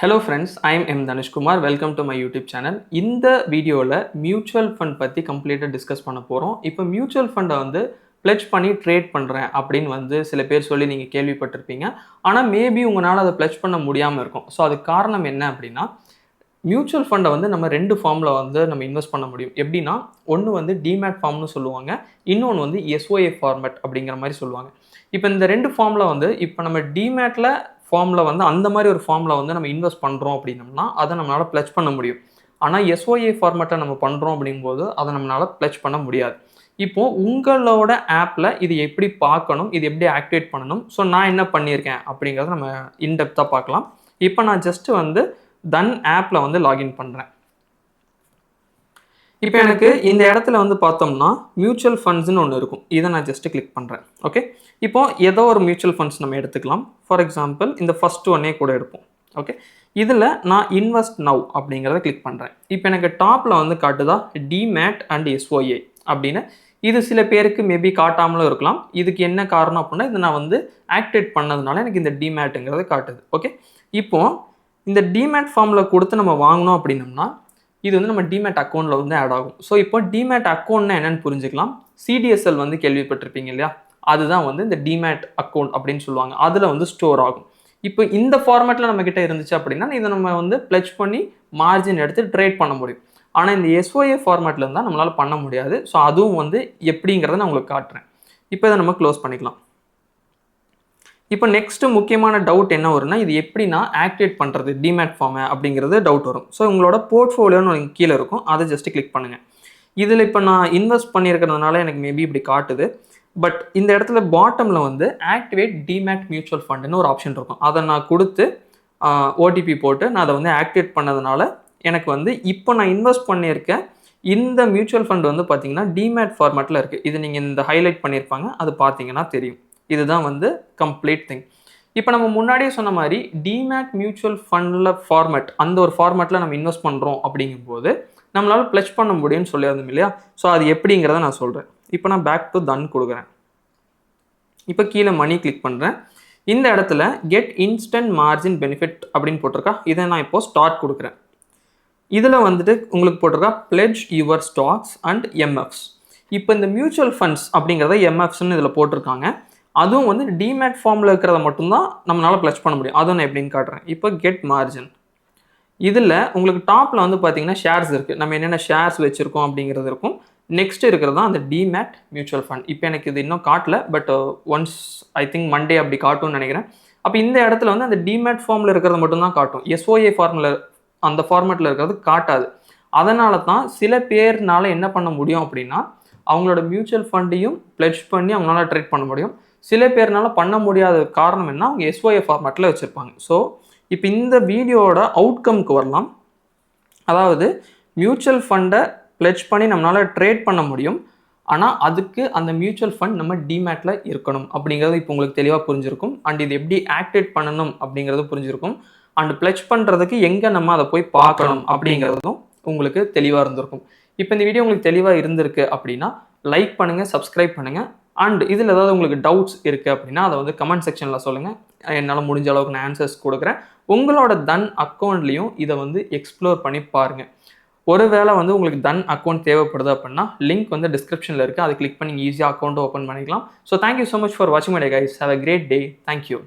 Hello friends I'm M Dhanushkumar welcome to my YouTube channel இந்த வீடியோவில் mutual fund பற்றி கம்ப்ளீட்டாக டிஸ்கஸ் பண்ண போகிறோம் இப்போ மியூச்சுவல் ஃபண்டை வந்து ப்ளெச் பண்ணி ட்ரேட் பண்ணுறேன் அப்படின்னு வந்து சில பேர் சொல்லி நீங்கள் கேள்விப்பட்டிருப்பீங்க. ஆனால் மேபி உங்களால் அதை ப்ளெச் பண்ண முடியாமல் இருக்கும். ஸோ அதுக்கு காரணம் என்ன அப்படின்னா மியூச்சுவல் ஃபண்டை வந்து நம்ம ரெண்டு ஃபார்மில் வந்து நம்ம இன்வெஸ்ட் பண்ண முடியும். எப்படின்னா ஒன்று வந்து டிமேட் ஃபார்ம்னு சொல்லுவாங்க. இன்னொன்று வந்து எஸ்ஓஏ ஃபார்மேட் அப்படிங்கிற மாதிரி சொல்லுவாங்க. இப்போ இந்த ரெண்டு ஃபார்மில் வந்து இப்போ நம்ம டிமேட்டில் ஃபார்மில் வந்து அந்த மாதிரி ஒரு ஃபார்மில் வந்து நம்ம இன்வெஸ்ட் பண்ணுறோம் அப்படின்னம்னா அதை நம்மளால் ப்ளச் பண்ண முடியும். ஆனால் எஸ்ஓஏ ஃபார்மேட்டை நம்ம பண்ணுறோம் அப்படிங்கும்போது அதை நம்மளால் ப்ளச் பண்ண முடியாது. இப்போது உங்களோட ஆப்பில் இது எப்படி பார்க்கணும் இது எப்படி ஆக்டிவேட் பண்ணணும் ஸோ நான் என்ன பண்ணியிருக்கேன் அப்படிங்கிறத நம்ம இன்டெப்த்தாக பார்க்கலாம். இப்போ நான் ஜஸ்ட்டு வந்து தன் ஆப்பில் வந்து லாகின் பண்ணுறேன் இப்போ எனக்கு இந்த இடத்துல வந்து பார்த்தோம்னா மியூச்சுவல் ஃபண்ட்ஸ்னு ஒன்று இருக்கும். இதை நான் ஜஸ்ட்டு கிளிக் பண்ணுறேன் ஓகே இப்போ ஏதோ ஒரு மியூச்சுவல் ஃபண்ட்ஸ் நம்ம எடுத்துக்கலாம். ஃபார் எக்ஸாம்பிள் இந்த ஃபஸ்ட் ஒன்னே கூட எடுப்போம். ஓகே இதில் நான் இன்வெஸ்ட் நவ் அப்படிங்கிறத கிளிக் பண்ணுறேன் இப்போ எனக்கு டாப்பில் வந்து காட்டுதா டிமேட் அண்ட் எஸ்ஓஏ அப்படின்னு. இது சில பேருக்கு மேபி காட்டாமலும் இருக்கலாம். இதுக்கு என்ன காரணம் அப்படின்னா இதை நான் வந்து ஆக்டிவேட் பண்ணதுனால எனக்கு இந்த டிமேட்டுங்கிறது காட்டுது. ஓகே இப்போ இந்த டிமேட் ஃபார்மில் கொடுத்து நம்ம வாங்கினோம் அப்படின்னம்னா இது வந்து நம்ம டிமேட் அக்கௌண்ட்டில் வந்து ஆட் ஆகும். ஸோ இப்போ டிமேட் அக்கௌண்ட்னா என்னென்னு புரிஞ்சுக்கலாம். சிடிஎஸ்எல் வந்து கேள்விப்பட்டிருப்பீங்க இல்லையா? அதுதான் வந்து இந்த டிமேட் அக்கௌண்ட் அப்படின்னு சொல்லுவாங்க. அதில் வந்து ஸ்டோர் ஆகும். இப்போ இந்த ஃபார்மேட்டில் நம்ம கிட்ட இருந்துச்சு அப்படின்னா இதை நம்ம வந்து ப்ளச் பண்ணி மார்ஜின் எடுத்து ட்ரேட் பண்ண முடியும். ஆனால் இந்த எஸ்ஓஏ ஃபார்மேட்டில் இருந்தால் நம்மளால் பண்ண முடியாது. ஸோ அதுவும் வந்து எப்படிங்கிறத நான் உங்களுக்கு காட்டுறேன். இப்போ இதை நம்ம க்ளோஸ் பண்ணிக்கலாம். இப்போ நெக்ஸ்ட்டு முக்கியமான டவுட் என்ன வரும்னா இது எப்படி நான் ஆக்டிவேட் பண்ணுறது டிமேட் ஃபார்மை அப்படிங்கிறது டவுட் வரும். ஸோ உங்களோட போர்ட்ஃபோலியோன்னு ஒரு கீழே இருக்கும். அதை ஜஸ்ட் கிளிக் பண்ணுங்கள் இதில் இப்போ நான் இன்வெஸ்ட் பண்ணியிருக்கிறதுனால எனக்கு மேபி இப்படி காட்டுது. பட் இந்த இடத்துல பாட்டமில் வந்து ஆக்டிவேட் டிமேட் மியூச்சுவல் ஃபண்டுன்னு ஒரு ஆப்ஷன் இருக்கும். அதை நான் கொடுத்து ஓடிபி போட்டு நான் அதை வந்து ஆக்டிவேட் பண்ணதுனால எனக்கு வந்து இப்போ நான் இன்வெஸ்ட் பண்ணியிருக்கேன் இந்த மியூச்சுவல் ஃபண்ட் வந்து பார்த்தீங்கன்னா டிமேட் ஃபார்மேட்டில் இருக்குது இது நீங்கள் இந்த ஹைலைட் பண்ணியிருப்பாங்க. அது பார்த்தீங்கன்னா தெரியும். இதுதான் வந்து கம்ப்ளீட் திங் இப்போ நம்ம முன்னாடியே சொன்ன மாதிரி டிமேட் மியூச்சுவல் ஃபண்டில் ஃபார்மேட் அந்த ஒரு ஃபார்மேட்டில் நம்ம இன்வெஸ்ட் பண்ணுறோம் அப்படிங்கும்போது நம்மளால் ப்ளச் பண்ண முடியும்னு சொல்லியிருந்தோம் இல்லையா? ஸோ அது எப்படிங்கிறத நான் சொல்கிறேன் இப்போ நான் பேக் டு தன் கொடுக்குறேன். இப்போ கீழே மணி கிளிக் பண்ணுறேன் இந்த இடத்துல கெட் இன்ஸ்டன்ட் மார்ஜின் பெனிஃபிட் அப்படின்னு போட்டிருக்கா? இதை நான் இப்போது ஸ்டார்ட் கொடுக்குறேன். இதில் வந்துட்டு உங்களுக்கு போட்டிருக்கா? Pledge your stocks and MFs இப்போ இந்த மியூச்சுவல் ஃபண்ட்ஸ் அப்படிங்கிறத எம்எஃப்ஸ்னு இதில் போட்டிருக்காங்க. அதுவும் வந்து டிமேட் ஃபார்மில் இருக்கிறத மட்டும்தான் நம்மளால் ப்ளச் பண்ண முடியும். அதுவும் நான் எப்படின்னு காட்டுறேன். இப்போ கெட் மார்ஜின் இதில் உங்களுக்கு டாப்பில் வந்து பார்த்தீங்கன்னா ஷேர்ஸ் இருக்குது நம்ம என்னென்ன ஷேர்ஸ் வச்சுருக்கோம் அப்படிங்கிறது இருக்கும். நெக்ஸ்ட் இருக்கிறது தான் அந்த டிமேட் மியூச்சுவல் ஃபண்ட் இப்போ எனக்கு இது இன்னும் காட்டல but once I think Monday அப்படி காட்டும்னு நினைக்கிறேன். அப்போ இந்த இடத்துல வந்து அந்த டிமேட் ஃபார்மில் இருக்கிறது மட்டும்தான் காட்டும். எஸ்ஓஏ ஃபார்மில் அந்த ஃபார்மேட்டில் இருக்கிறது காட்டாது. அதனால தான் சில பேர்னால என்ன பண்ண முடியும் அப்படின்னா அவங்களோட மியூச்சுவல் ஃபண்டையும் ப்ளெட்ஜ் பண்ணி அவங்களால ட்ரேட் பண்ண முடியும். சில பேர்னால பண்ண முடியாத காரணம் என்ன அவங்க எஸ்ஓஏ ஃபார்மேட்டில் வச்சுருப்பாங்க. ஸோ இப்போ இந்த வீடியோவோட அவுட்கம்க்கு வரலாம். அதாவது மியூச்சுவல் ஃபண்டை ப்ளெட்ஜ் பண்ணி நம்மளால் ட்ரேட் பண்ண முடியும். ஆனால் அதுக்கு அந்த மியூச்சுவல் ஃபண்ட் நம்ம டிமேட்டில் இருக்கணும் அப்படிங்கிறது இப்போ உங்களுக்கு தெளிவாக புரிஞ்சிருக்கும். அண்ட் இது எப்படி ஆக்டிவேட் பண்ணணும் அப்படிங்கிறது புரிஞ்சிருக்கும். அண்ட் ப்ளெச் பண்ணுறதுக்கு எங்கே நம்ம அதை போய் பார்க்கணும் அப்படிங்கிறதும் உங்களுக்கு தெளிவாக இருந்திருக்கும். இப்போ இந்த வீடியோ உங்களுக்கு தெளிவாக இருந்திருக்கு அப்படின்னா லைக் பண்ணுங்கள் சப்ஸ்கிரைப் பண்ணுங்கள் அண்ட் இதில் ஏதாவது உங்களுக்கு டவுட்ஸ் இருக்குது அப்படின்னா அதை வந்து கமெண்ட் செக்ஷனில் சொல்லுங்கள் என்னால் முடிஞ்ச அளவுக்கு நான் ஆன்சர்ஸ் கொடுக்குறேன். உங்களோட தன் அக்கௌண்ட்லேயும் இதை வந்து எக்ஸ்ப்ளோர் பண்ணி பாருங்கள் ஒருவேளை வந்து உங்களுக்கு தன் அக்கௌண்ட் தேவைப்படுது அப்படின்னா லிங்க் வந்து டிஸ்கிரிப்ஷனில் இருக்குது அதை கிளிக் பண்ணி ஈஸியாக அக்கௌண்ட்டை ஓப்பன் பண்ணிக்கலாம். So thank you so much for வாட்சிங் my guys have a great day thank you